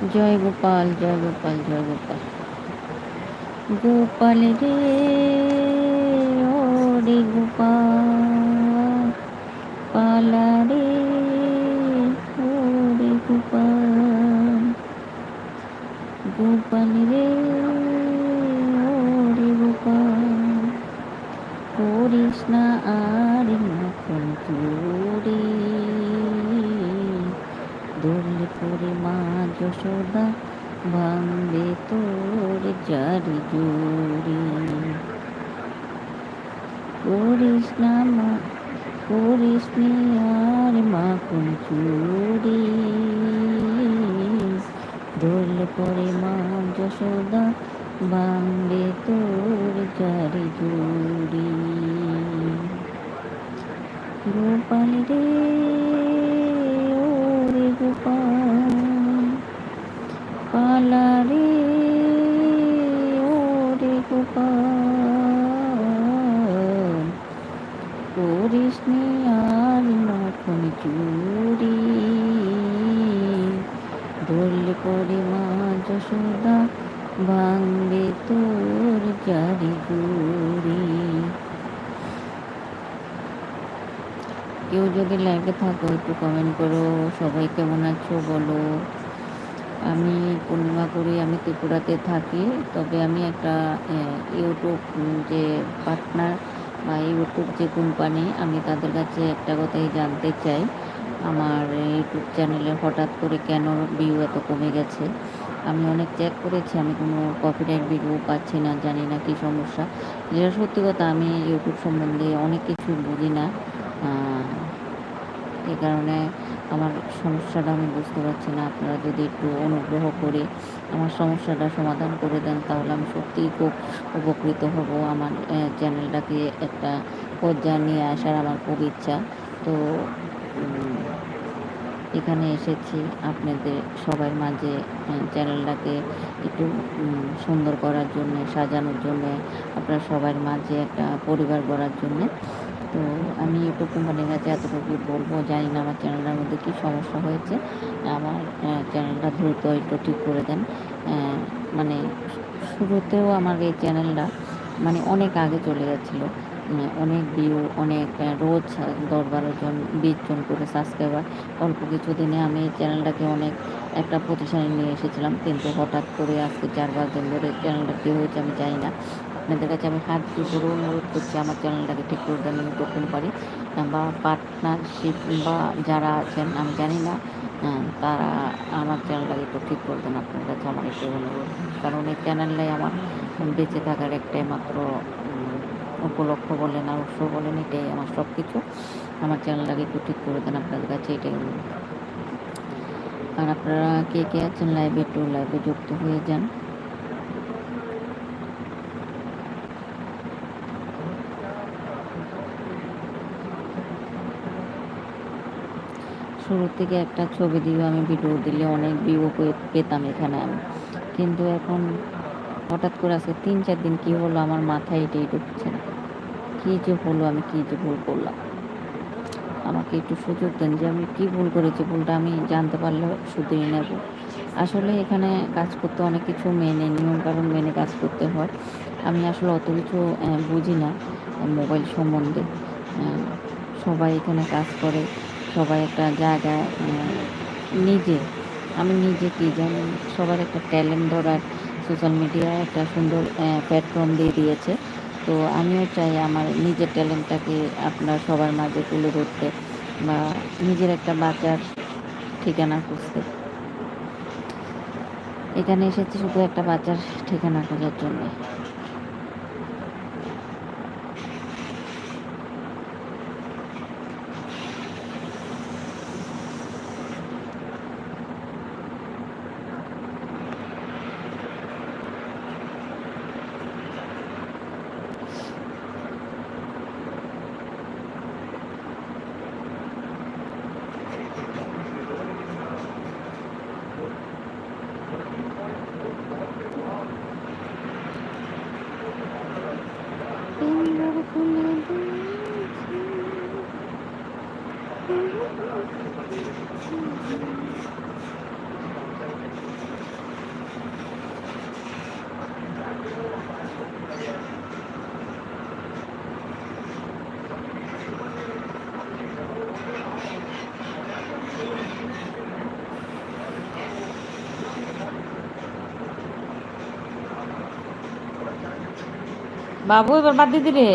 জয় গোপাল জয় গোপাল জয় গোপাল। গোপাল রে রে গোপাল। পালা রে রে গোপাল। গোপাল রে রে গোপাল। করিস না আর চুরি। দোলে পরে মা যশোদা ভাঙবে তোর জারি। জুড়ি করিস না মা, করিস আর মাখন চুরি। দোল পরে মা যশোদা ভাঙবে তোর জারি। জুড়ি গোপাল রে ভাঙবে তোর গুড়ি কেউ যদি লাইভে থাকো, একটু কমেন্ট করো, সবাই কেমন আছো বলো। আমি পূর্ণিমা করি, আমি ত্রিপুরাতে থাকি, তবে আমি একটা ইউটিউব যে পার্টনার বা ইউটিউব যে কোম্পানি আমি তাদের কাছে একটা কথাই জানতে চাই। আমার ইউটিউব চ্যানেলে হঠাৎ করে কেন ভিউ এত কমে গেছে? আমি অনেক চেক করেছি, আমি কোনো কপিরাইট ভিডিও পাচ্ছি না, জানি না কী সমস্যা। যেটা সত্যি কথা, আমি ইউটিউব সম্বন্ধে অনেক কিছু বুঝি না। এই কারণে আমার সমস্যাটা আমি বুঝতে পারছি না। আপনারা যদি একটু অনুগ্রহ করে আমার সমস্যাটা সমাধান করে দেন, তাহলে আমি সত্যিই খুব উপকৃত হব। আমার চ্যানেলটাকে একটা পর্যায়ে নিয়ে আসার আমার খুব ইচ্ছা। তো এখানে এসেছি। আপনাদের সবার মাঝে চ্যানেলটাকে একটু সুন্দর করার জন্য, সাজানোর জন্য, আপনার সবার মাঝে একটা পরিবার গড়ার জন্য। তো আমি ইউটিউব কোম্পানির কাছে এতটুকু বলব, জানি না আমার চ্যানেলটার মধ্যে কী সমস্যা হয়েছে। আমার চ্যানেলটা দ্রুত একটু ঠিক করে দেন। মানে শুরুতেও আমার এই চ্যানেলটা মানে অনেক আগে চলে গেছিল। অনেক ভিউ অনেক রোজ দশ বারো জন বিশ জন করে সাবস্ক্রাইবার অল্প কিছু দিনে আমি চ্যানেলটাকে অনেক একটা প্রতিষ্ঠানে নিয়ে এসেছিলাম। কিন্তু হঠাৎ করে আজকে চার পাঁচ দিন ধরে চ্যানেলটা কী হয়েছে আমি জানি না আপনাদের কাছে আমি হাত জোর অনুরোধ করছি আমার চ্যানেলটাকে ঠিক করে দেন ইউটিউব কোম্পানি বা পার্টনারশিপ বা যারা আছেন, আমি জানি না তারা আমার চ্যানেলটাকে একটু ঠিক করে দেন। আপনার কাছে আমার একটু অনুরোধ। কারণ এই চ্যানেলটাই আমার বেঁচে থাকার একটাই মাত্র উপলক্ষ বলেন আর উৎসব বলেন এটাই আমার সব কিছু আমার চ্যানেলটাকে একটু ঠিক করে দেন আপনাদের কাছে, এটাই আর আপনারা কে কে আছেন লাইভে একটু লাইভে যুক্ত হয়ে যান। শুরু থেকে একটা ছবি দিয়ে আমি ভিডিও দিলে অনেক ভিউ পেতাম এখানে আমি। কিন্তু এখন হঠাৎ করে আজকে তিন চার দিন কী হলো, আমার মাথায় এটাই ঢুকছে না। কী যে হলো আমি কী যে ভুল করলাম? আমাকে একটু সুযোগ দেন যে আমি কী ভুল করেছি, ভুলটা আমি জানতে পারলে শুধুই নেব। আসলে এখানে কাজ করতে অনেক কিছু মেনে নিয়মকানুন মেনে কাজ করতে হয়। আমি আসলে অত কিছু বুঝি না, মোবাইল সম্বন্ধে। সবাই এখানে কাজ করে, সবাই একটা জায়গায় নিজে। আমি নিজে কি জানি সবার একটা ট্যালেন্ট ধরার, সোশ্যাল মিডিয়ায় একটা সুন্দর প্ল্যাটফর্ম দিয়ে দিয়েছে। তো আমিও চাই আমার নিজের ট্যালেন্টটাকে আপনার সবার মাঝে তুলে ধরতে বা নিজের একটা বাঁচার ঠিকানা খুঁজতে। এখানে এসেছি শুধু একটা বাচ্চার ঠিকানা খোঁজার জন্য। বাবু এবার বাদ দিয়ে দিলে?